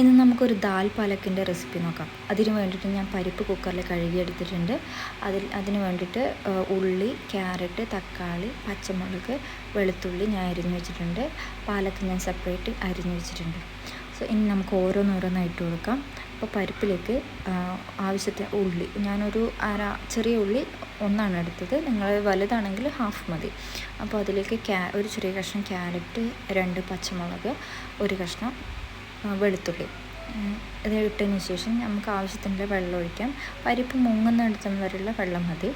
ഇന്ന് നമുക്കൊരു ദാൽ പാലക്കിന്റെ റെസിപ്പി നോക്കാം. അതിന് വേണ്ടിയിട്ട് ഞാൻ പരിപ്പ് കുക്കറിൽ കഴുകിയെടുത്തിട്ടുണ്ട്. അതിൽ അതിന് വേണ്ടിയിട്ട് ഉള്ളി ക്യാരറ്റ് തക്കാളി പച്ചമുളക് വെളുത്തുള്ളി ഞാൻ അരിഞ്ഞു വെച്ചിട്ടുണ്ട്. പാലക്ക് ഞാൻ സെപ്പറേറ്റ് അരിഞ്ഞു വെച്ചിട്ടുണ്ട്. സോ ഇനി നമുക്ക് ഓരോന്നോരോന്നായി ഇട്ട് കൊടുക്കാം. അപ്പോൾ പരിപ്പിലേക്ക് ആവശ്യത്തെ ഉള്ളി. ഞാനൊരു അര ചെറിയ ഉള്ളി ഒന്നാണ് എടുത്തത്. നിങ്ങൾ വലുതാണെങ്കിൽ ഹാഫ് മതി. അപ്പോൾ അതിലേക്ക് ക്യാ ഒരു ചെറിയ കഷ്ണം ക്യാരറ്റ് രണ്ട് പച്ചമുളക് ഒരു കഷ്ണം വെളുത്തുള്ളി. ഇത് ഇട്ടതിന് ശേഷം നമുക്ക് ആവശ്യത്തിനുള്ള വെള്ളം ഒഴിക്കാം. പരിപ്പ് മുങ്ങുന്നിടത്തും വരെയുള്ള വെള്ളം മതി.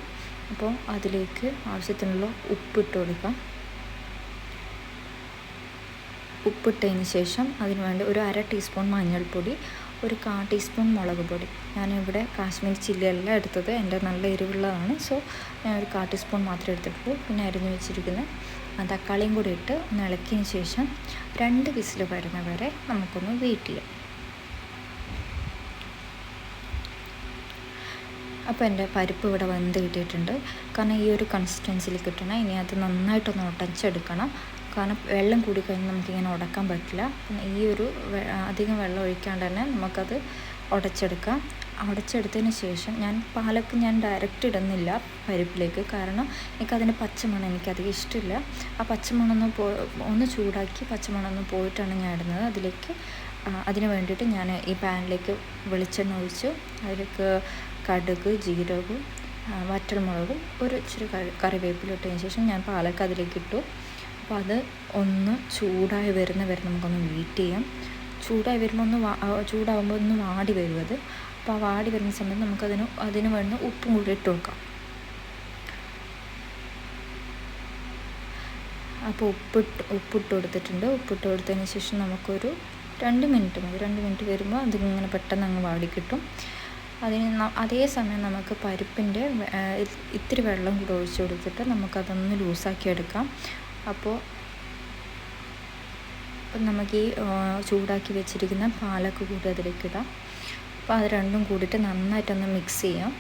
അപ്പോൾ അതിലേക്ക് ആവശ്യത്തിനുള്ള ഉപ്പിട്ട് കൊടുക്കാം. ഉപ്പിട്ടതിന് ശേഷം അതിന് വേണ്ടി ഒരു അര ടീസ്പൂൺ മഞ്ഞൾപ്പൊടി ഒരു കാ ടീസ്പൂൺ മുളക് പൊടി. ഞാനിവിടെ കാശ്മീരി ചില്ലിയല്ല എടുത്തത്. എന്റെ നല്ല എരിവുള്ളതാണ്. സോ ഞാൻ ഒരു കാ ടീസ്പൂൺ മാത്രം എടുത്തിട്ടുള്ളൂ. പിന്നെ അരിഞ്ഞു വെച്ചിരിക്കുന്ന തക്കാളിയും കൂടി ഇട്ട് ഒന്ന് ഇളക്കിയതിന് ശേഷം രണ്ട് വിസിൽ വരുന്ന വരെ നമുക്കൊന്ന് വെയിറ്റ് ചെയ്യാം. അപ്പോൾ എന്റെ പരിപ്പ് ഇവിടെ വെന്ത് കിട്ടിയിട്ടുണ്ട്. കാരണം ഈ ഒരു കൺസിസ്റ്റൻസിയിൽ കിട്ടണം. ഇനി അത് നന്നായിട്ടൊന്ന് ഉടച്ചെടുക്കണം. കാരണം വെള്ളം കൂടി കഴിഞ്ഞ് നമുക്കിങ്ങനെ ഉടക്കാൻ പറ്റില്ല. ഈ ഒരു അധികം വെള്ളം ഒഴിക്കാണ്ട് തന്നെ നമുക്കത് ഉടച്ചെടുക്കാം. ഉടച്ചെടുത്തതിന് ശേഷം ഞാൻ പാലൊക്കെ ഞാൻ ഡയറക്റ്റ് ഇടുന്നില്ല പരിപ്പിലേക്ക്. കാരണം എനിക്കതിന്റെ പച്ചമണം എനിക്കധികം ഇഷ്ടമില്ല. ആ പച്ചമണമൊന്ന് പോ ഒന്ന് ചൂടാക്കി പച്ചമണമൊന്ന് പോയിട്ടാണ് ഞാൻ ഇടുന്നത്. അതിലേക്ക് അതിന് വേണ്ടിയിട്ട് ഞാൻ ഈ പാനിലേക്ക് വെളിച്ചെണ്ണ ഒഴിച്ചു. അതിലേക്ക് കടുക് ജീരകവും വറ്റൽമുളകും ഒരു ഇച്ചിരി കറിവേപ്പിലിട്ടതിന് ശേഷം ഞാൻ പാലൊക്കെ അതിലേക്ക് ഇട്ടു. അപ്പോൾ അത് ഒന്ന് ചൂടായി വരുന്ന വരെ നമുക്കൊന്ന് വെയിറ്റ് ചെയ്യാം. ചൂടായി വരുമ്പോൾ ഒന്ന് ചൂടാകുമ്പോൾ ഒന്ന് വാടി വരും അത്. അപ്പോൾ ആ വാടി വരുന്ന സമയത്ത് നമുക്കതിന് അതിന് വേണ്ട ഉപ്പും കൂടി ഇട്ട് കൊടുക്കാം. അപ്പോൾ ഉപ്പിട്ട് ഉപ്പിട്ട് കൊടുത്തിട്ടുണ്ട്. ഉപ്പിട്ട് കൊടുത്തതിന് ശേഷം നമുക്കൊരു രണ്ട് മിനിറ്റ് മതി. രണ്ട് മിനിറ്റ് വരുമ്പോൾ അതിങ്ങനെ പെട്ടെന്ന് അങ്ങ് വാടി കിട്ടും. അതിന് അതേ സമയം നമുക്ക് പരിപ്പിന്റെ ഇത്തിരി വെള്ളം കൂടെ ഒഴിച്ച് കൊടുത്തിട്ട് നമുക്കതൊന്ന് ലൂസാക്കി എടുക്കാം. അപ്പോൾ നമുക്ക് ഈ ചൂടാക്കി വെച്ചിരിക്കുന്ന പാലൊക്കെ കൂടി അതിലേക്ക് ഇടാം. അപ്പോൾ അത് രണ്ടും കൂടിയിട്ട് നന്നായിട്ടൊന്ന് മിക്സ് ചെയ്യാം.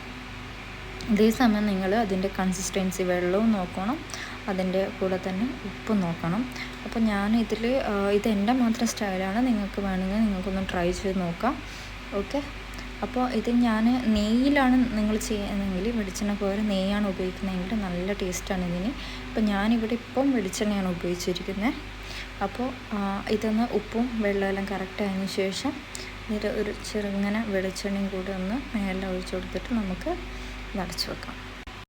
അതേസമയം നിങ്ങൾ അതിന്റെ കൺസിസ്റ്റൻസി വെള്ളവും നോക്കണം. അതിന്റെ കൂടെ തന്നെ ഉപ്പും നോക്കണം. അപ്പോൾ ഞാൻ ഇതിൽ ഇത് എന്റെ മാത്രം സ്റ്റൈലാണ് നിങ്ങൾക്ക് വേണമെങ്കിൽ നിങ്ങൾക്കൊന്ന് ട്രൈ ചെയ്ത് നോക്കാം. ഓക്കെ അപ്പോൾ ഇത് ഞാൻ നെയ്യിലാണ് നിങ്ങൾ ചെയ്യുന്നതെങ്കിൽ വെളിച്ചെണ്ണ പോലെ നെയ്യാണ് ഉപയോഗിക്കുന്നതെങ്കിൽ നല്ല ടേസ്റ്റാണ് ഇതിന്. അപ്പോൾ ഞാനിവിടെ ഇപ്പം വെളിച്ചെണ്ണയാണ് ഉപയോഗിച്ചിരിക്കുന്നത് അപ്പോൾ ഇതൊന്ന് ഉപ്പും വെള്ളമെല്ലാം കറക്റ്റ് ആയതിനു ശേഷം ഇതിൽ ഒരു ചെറുങ്ങനെ വെളിച്ചെണ്ണയും കൂടെ ഒന്ന് മേലെ ഒഴിച്ചു കൊടുത്തിട്ട് നമുക്ക് നടച്ചു വെക്കാം.